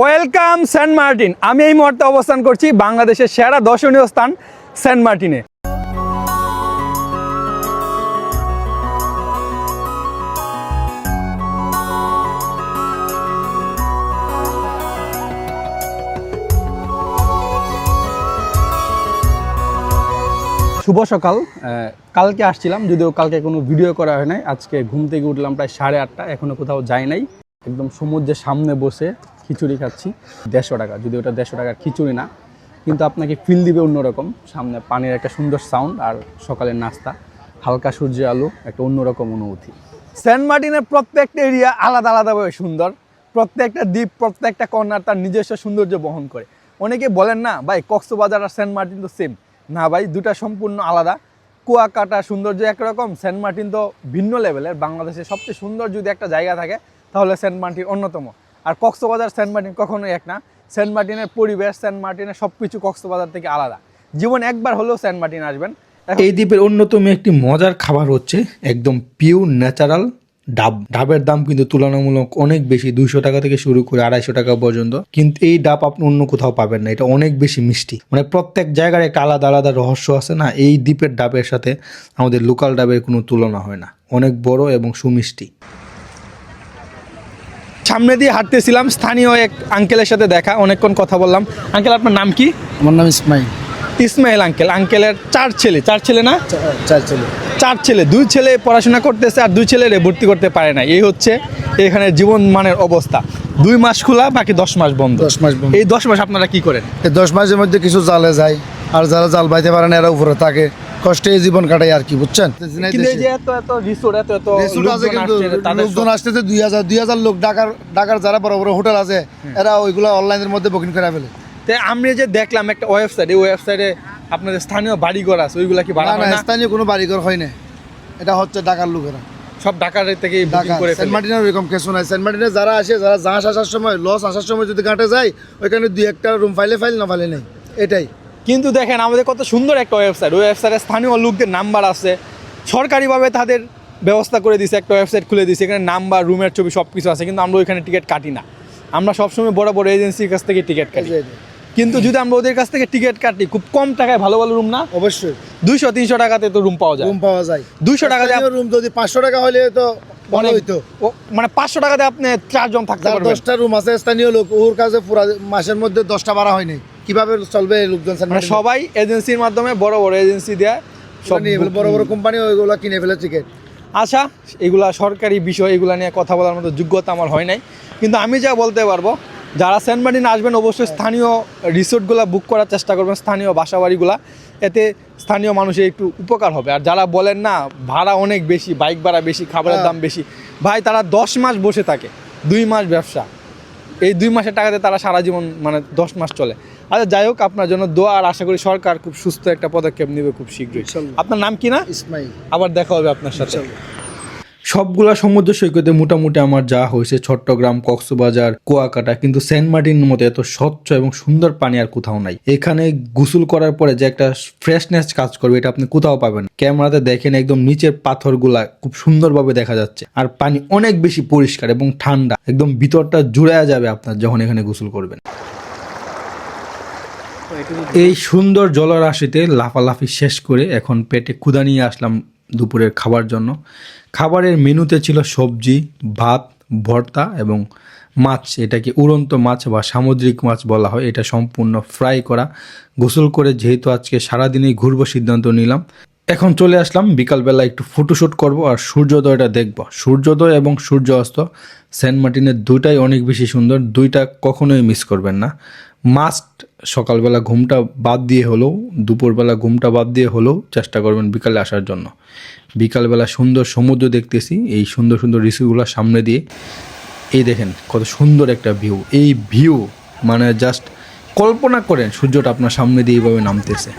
Welcome Saint Martin. আমি এই মুহূর্তে অবস্থান করছি বাংলাদেশের সেরা দর্শনীয় স্থান সেন্ট মার্টিনে। শুভ সকাল। কালকে আসছিলাম, যদিও কালকে কোনো ভিডিও করা হয় নাই। আজকে ঘুম থেকে উঠলাম প্রায় সাড়ে আটটা, এখনও কোথাও যাই নাই। একদম সমুদ্রের সামনে বসে খিচুড়ি খাচ্ছি। দেড়শো টাকা, যদি ওটা দেড়শো টাকার খিচুড়ি না, কিন্তু আপনাকে ফিল দিবে অন্যরকম। সামনে পানির একটা সুন্দর সাউন্ড আর সকালের নাস্তা, হালকা সূর্য আলো, একটা অন্যরকম অনুভূতি। সেন্ট মার্টিনের প্রত্যেকটা এরিয়া আলাদা আলাদাভাবে সুন্দর। প্রত্যেকটা দ্বীপ, প্রত্যেকটা কর্নার তার নিজস্ব সৌন্দর্য বহন করে। অনেকে বলেন না, ভাই, কক্সবাজার আর সেন্ট মার্টিন তো সেম না ভাই, দুটা সম্পূর্ণ আলাদা। কুয়াকাটা সৌন্দর্য একরকম সেন্ট মার্টিন তো ভিন্ন লেভেলের বাংলাদেশের সবচেয়ে সুন্দর যদি একটা জায়গা থাকে, তাহলে সেন্ট মার্টিন অন্যতম। আর কক্সবাজার সেন্ট মার্টিন কখনোই এক না। সেন্ট মার্টিনের পরিবেশ, সেন্ট মার্টিনের সব কিছু কক্সবাজার থেকে আলাদা। জীবন একবার হলেও সেন্ট মার্টিন আসবেন। এই দ্বীপের অন্যতম একটি মজার খাবার হচ্ছে একদম পিওর ন্যাচারাল ডাব। ডাবের দাম কিন্তু তুলনামূলক অনেক বেশি, দুইশো টাকা থেকে শুরু করে আড়াইশো টাকা পর্যন্ত। কিন্তু এই ডাব আপনি অন্য কোথাও পাবেন না, এটা অনেক বেশি মিষ্টি। মানে প্রত্যেক জায়গার একটা আলাদা আলাদা রহস্য আছে না, এই দ্বীপের ডাবের সাথে আমাদের লোকাল ডাবের কোনো তুলনা হয় না। অনেক বড় এবং সুমিষ্টি। সামনে দিয়ে হাঁটতেছিলাম স্থানীয় এক আঙ্কেলের সাথে দেখা অনেকক্ষণ কথা বললাম। আঙ্কেল আপনার নাম কি? আমার নাম ইসমাইল। ইসমাইল আঙ্কেল আঙ্কেলের চার ছেলে। চার ছেলে না? চার ছেলে। চার ছেলে। দুই ছেলে পড়াশোনা করতেছে আর দুই ছেলে ভর্তি করতে পারে না এই হচ্ছে এখানে জীবন মানের অবস্থা। দুই মাস খোলা বাকি দশ মাস বন্ধ। দশ মাস বন্ধ। এই দশ মাস আপনারা কি করেন? এই দশ মাসের মধ্যে কিছু জালে যায় আর যারা জাল বাইতে পারে না এরা উপরে থাকে। কষ্টে জীবন কাটায় আর কি বুঝছেন? লোকজন আসতেছে দুই হাজার দুই হাজার লোক ঢাকার ঢাকার যারা বড় বড় হোটেল আছে এরা ওইগুলো অনলাইনের মধ্যে বুকিং করে ফেলে। তো আমি যে দেখলাম একটা ওয়েবসাইট এই ওয়েবসাইটে আপনাদের স্থানীয় বাড়িঘর আছে ওইগুলা কি ভাড়া না স্থানীয় কোনো বাড়িঘর হয় না। এটা হচ্ছে ঢাকার লোকেরা। সব ঢাকার থেকে বুকিং করে সেন্ট মার্টিনের ওইরকম কিছু নাই সেন্ট মার্টিনে যারা আসে যারা জাহাজ আসার সময় লস আসার সময় যদি ঘাটে যায় ওইখানে দুই একটা রুম ফাইলে ফাইল না ফাইলে নেই। এটাই। কিন্তু দেখেন আমাদের কত সুন্দর একটা ওয়েবসাইট ওই ওয়েবসাইটে স্থানীয় লোকদের নাম্বার আছে। সরকারিভাবে তাদের ব্যবস্থা করে দিছে একটা ওয়েবসাইট খুলে দিছে। এখানে নাম্বার রুমের ছবি সব কিছু আছে। কিন্তু আমরা ওইখানে টিকিট কাটি না। আমরা সবসময় বড় বড় এজেন্সির কাছ থেকে টিকিট কাটি। কিন্তু যদি আমরা ওদের কাছ থেকে টিকিট কাটি খুব কম টাকায় ভালো ভালো রুম না? অবশ্যই। দুইশো তিনশো টাকাতে তো রুম পাওয়া যায়। রুম পাওয়া যায়। 200 টাকা রুম যদি পাঁচশো টাকা হলে তো ভালো অনেক হইতো। মানে পাঁচশো টাকাতে আপনি চারজন থাকতে পারবেন। দশটা রুম আছে। স্থানীয় লোক ওর কাছে পুরা মাসের মধ্যে দশটা ভাড়া হয়নি কীভাবে চলবে লোকজন মানে সবাই এজেন্সির মাধ্যমে বড় বড় এজেন্সি দেয় সব বড় বড় কোম্পানি ওইগুলো কিনে ফেলে টিকিট আচ্ছা এগুলা সরকারি বিষয় এগুলা নিয়ে কথা বলার মতো যোগ্যতা আমার হয় নাই। কিন্তু আমি যা বলতে পারব যারা সেন্ট মার্টিন আসবেন অবশ্যই স্থানীয় রিসোর্টগুলো বুক করার চেষ্টা করবেন স্থানীয় বাসাবাড়িগুলা। এতে স্থানীয় মানুষের একটু উপকার হবে। আর যারা বলেন না ভাড়া অনেক বেশি বাইক ভাড়া বেশি খাবারের হ্যাঁ। দাম বেশি ভাই তারা দশ মাস বসে থাকে দুই মাস ব্যবসা। এই দুই মাসের টাকাতে তারা সারা জীবন মানে দশ মাস চলে। আচ্ছা যাই হোক আপনার জন্য দোয়া আর আশা করি সরকার খুব সুস্থ একটা পদক্ষেপ নেবে খুব শীঘ্রই। আপনার নাম কি না? ইসমাইল। আবার দেখা হবে আপনার সাথে। সবগুলা সমুদ্র সৈকতে মোটামুটি আমার যা হয়েছে, চট্টগ্রাম, কক্সবাজার, কুয়াকাটা, কিন্তু সেন্ট মার্টিনের মতো এত স্বচ্ছ এবং সুন্দর পানি আর কোথাও নাই। এখানে গোসল করার পরে যে একটা ফ্রেশনেস কাজ করবে, এটা আপনি কোথাও পাবেন। ক্যামেরাতে দেখেন একদম নিচের পাথরগুলা খুব সুন্দরভাবে দেখা যাচ্ছে। আর পানি অনেক বেশি পরিষ্কার এবং ঠান্ডা, একদম ভিতরটা জুড়ে যাবে আপনার যখন এখানে গোসল করবেন। এই সুন্দর জলরাশিতে লাফালাফি শেষ করে এখন পেটে ক্ষুধা নিয়ে আসলাম দুপুরের খাবার জন্য। খাবারের মেনুতে ছিল সবজি, ভাত, ভর্তা এবং মাছ। এটাকে উড়ন্ত মাছ বা সামুদ্রিক মাছ বলা হয়। এটা সম্পূর্ণ ফ্রাই করা। গোসল করে যেহেতু আজকে সারাদিনই ঘুরবো সিদ্ধান্ত নিলাম। এখন চলে আসলাম। বিকালবেলা একটু ফটোশ্যুট করব আর সূর্যোদয়টা দেখব। সূর্যোদয় এবং সূর্য অস্ত সেন্ট মার্টিনের দুইটাই অনেক বেশি সুন্দর। দুইটা কখনোই মিস করবেন না। মাস্ট সকালবেলা ঘুমটা বাদ দিয়ে হলেও, দুপুরবেলা ঘুমটা বাদ দিয়ে হলেও চেষ্টা করবেন বিকালে আসার জন্য। বিকালবেলা সুন্দর সমুদ্র দেখতেছি, এই সুন্দর সুন্দর ঋষিগুলোর সামনে দিয়ে। এই দেখেন, কত সুন্দর একটা ভিউ এই ভিউ মানে জাস্ট কল্পনা করেন, সূর্যটা আপনার সামনে দিয়ে এইভাবে নামতেছে।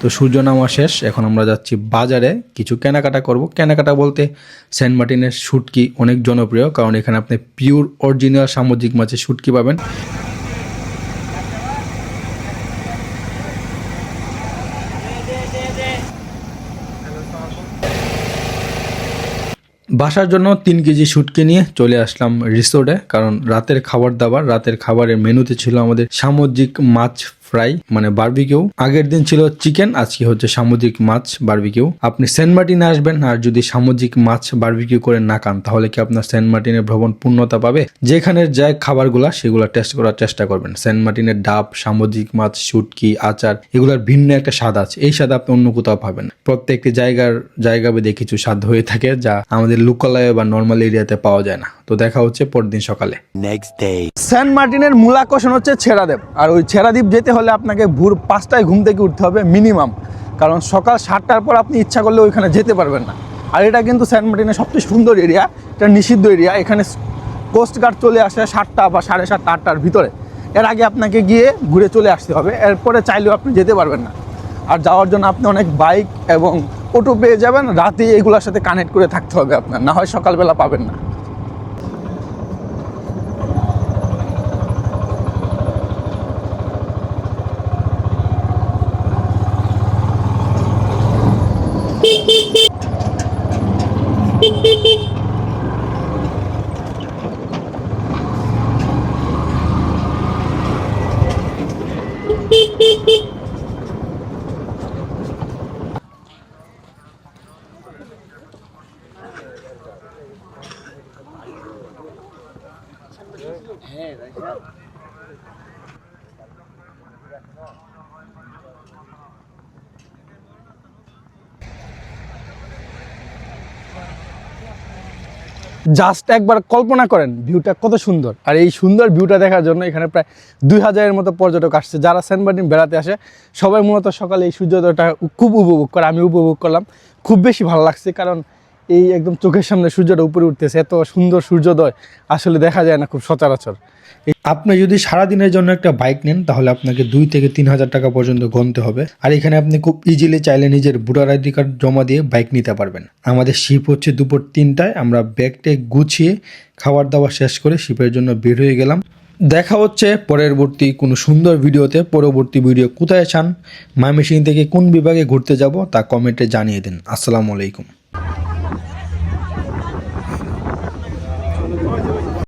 তো সূর্য নামা শেষ, এখন আমরা যাচ্ছি বাজারে, কিছু কেনাকাটা করব। কেনাকাটা বলতে সেন্ট মার্টিনের শুটকি অনেক জনপ্রিয়, কারণ এখানে আপনি পিওর অরিজিনাল সামুদ্রিক মাছের শুটকি পাবেন। বাসার জন্য তিন কেজি সুটকে নিয়ে চলে আসলাম রিসোর্টে কারণ রাতের খাবার দাবার, রাতের খাবারের মেনুতে ছিল আমাদের সামুদ্রিক মাছ ফ্রাই মানে বারবিকিউ। আগের দিন ছিল চিকেন আজকে হচ্ছে সামুদ্রিক মাছ বারবিকিউ। আপনি সেন্ট মার্টিনে আসবেন আর যদি সামুদ্রিক মাছ বারবিকিউ করে না খান তাহলে কি আপনার সেন্ট মার্টিনের ভ্রমণ পূর্ণতা পাবে? যেখানে যায় খাবারগুলা সেগুলো টেস্ট করার চেষ্টা করবেন। সেন্ট মার্টিনের ডাব সামুদ্রিক মাছ শুটকি আচার এগুলোর ভিন্ন একটা স্বাদ আছে। এই স্বাদ আপনি অন্য কোথাও পাবেন। প্রত্যেকটি জায়গার জায়গা ভেদে কিছু স্বাদ হয়ে থাকে যা আমাদের লোকালয়ে বা নর্মাল এরিয়াতে পাওয়া যায় না। তো দেখা হচ্ছে পরদিন সকালে. সেন্ট মার্টিনের মূল আকর্ষণ হচ্ছে ছেড়াদ্বীপ আর ওই ছেড়াদ্বীপ যেতে হলে আপনাকে ভোর পাঁচটায় ঘুম থেকে উঠতে হবে মিনিমাম। কারণ সকাল সাতটার পর আপনি ইচ্ছা করলে ওইখানে যেতে পারবেন না। আর এটা কিন্তু সেন্ট মার্টিনের সবচেয়ে সুন্দর এরিয়া। এটা নিষিদ্ধ এরিয়া। এখানে কোস্ট গার্ড চলে আসে সাতটা বা সাড়ে সাতটা, আটটার ভিতরে। এর আগে আপনাকে গিয়ে ঘুরে চলে আসতে হবে। এরপরে চাইলেও আপনি যেতে পারবেন না। আর যাওয়ার জন্য আপনি অনেক বাইক এবং অটো পেয়ে যাবেন। রাতে এগুলোর সাথে কানেক্ট করে থাকতে হবে আপনার। না হয় সকালবেলা পাবেন না। Hey, that's it. জাস্ট একবার কল্পনা করেন ভিউটা কত সুন্দর। আর এই সুন্দর ভিউটা দেখার জন্য এখানে প্রায় দুই হাজারের মতো পর্যটক আসছে। যারা সেন্ট মার্টিন বেড়াতে আসে, সবাই মূলত সকালে এই সূর্যোদয়টা খুব উপভোগ করে, আমি উপভোগ করলাম। খুব বেশি ভালো লাগছে, কারণ এই একদম চোখের সামনে সূর্যটা উপরে উঠতেছে, এত সুন্দর সূর্যোদয় আসলে দেখা যায় না খুব সচরাচর। আপনি যদি সারাদিনের জন্য একটা বাইক নেন, তাহলে আপনাকে দুই থেকে তিন হাজার টাকা পর্যন্ত গণতে হবে। আর এখানে আপনি খুব ইজিলি চাইলে নিজের ভোটার আইডি কার্ড জমা দিয়ে বাইক নিতে পারবেন। আমাদের শিপ হচ্ছে দুপুর তিনটায়, আমরা ব্যাগটে গুছিয়ে খাবার দাবার শেষ করে শিপের জন্য বের হয়ে গেলাম। দেখা হচ্ছে পরবর্তী কোনো সুন্দর ভিডিওতে। পরবর্তী ভিডিও কোথায় চান ময়মনসিংহ থেকে কোন বিভাগে ঘুরতে যাব, তা কমেন্টে জানিয়ে দিন। আসসালামু আলাইকুম।